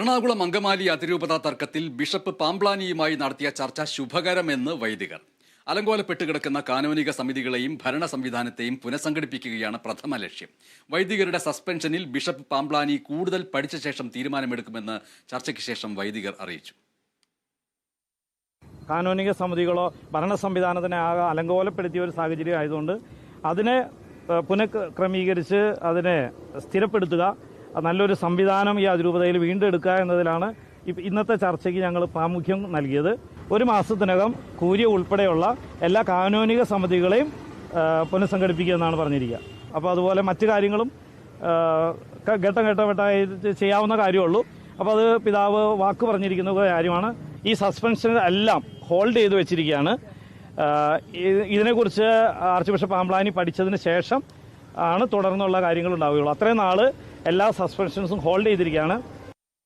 എറണാകുളം അങ്കമാലി അതിരൂപത തർക്കത്തിൽ ബിഷപ്പ് പാംപ്ലാനിയുമായി നടത്തിയ ചർച്ച ശുഭകരമെന്ന് വൈദികർ. അലങ്കോലപ്പെട്ട് കിടക്കുന്ന കാനോനിക സമിതികളെയും ഭരണ സംവിധാനത്തെയും പുനഃസംഘടിപ്പിക്കുകയാണ് പ്രഥമ ലക്ഷ്യം. വൈദികരുടെ സസ്പെൻഷനിൽ ബിഷപ്പ് പാംപ്ലാനി കൂടുതൽ പഠിച്ച ശേഷം തീരുമാനമെടുക്കുമെന്ന് ചർച്ചയ്ക്ക് ശേഷം വൈദികർ അറിയിച്ചു. കാനോനിക സമിതികളോ ഭരണ സംവിധാനത്തിനെ ആകെ അലങ്കോലപ്പെടുത്തിയ ഒരു സാഹചര്യം ആയതുകൊണ്ട് അതിനെ പുനഃക്രമീകരിച്ച് അതിനെ സ്ഥിരപ്പെടുത്തുക നല്ലൊരു സംവിധാനം ഈ അതിരൂപതയിൽ വീണ്ടെടുക്കുക എന്നതിലാണ് ഇന്നത്തെ ചർച്ചയ്ക്ക് ഞങ്ങൾ പ്രാമുഖ്യം നൽകിയത്. ഒരു മാസത്തിനകം കൂരിയ ഉൾപ്പെടെയുള്ള എല്ലാ കാനോനിക സമിതികളെയും പുനഃസംഘടിപ്പിക്കുക എന്നാണ് പറഞ്ഞിരിക്കുക. അപ്പോൾ അതുപോലെ മറ്റു കാര്യങ്ങളും ഘട്ടം ഘട്ടമായിട്ട് ചെയ്യാവുന്ന കാര്യമുള്ളൂ. അപ്പോൾ അത് പിതാവ് വാക്ക് പറഞ്ഞിരിക്കുന്ന കാര്യമാണ്. ഈ സസ്പെൻഷൻ എല്ലാം ഹോൾഡ് ചെയ്ത് വെച്ചിരിക്കുകയാണ്. ഇതിനെക്കുറിച്ച് ആർച്ച് ബിഷപ്പ് ആംബ്ലാനി പഠിച്ചതിന് ശേഷം ആണ് തുടർന്നുള്ള കാര്യങ്ങൾ ഉണ്ടാവുകയുള്ളൂ. അത്രയും നാൾ എല്ലാ സസ്പെൻഷൻസും ഹോൾഡ് ചെയ്തിരിക്കുകയാണ്.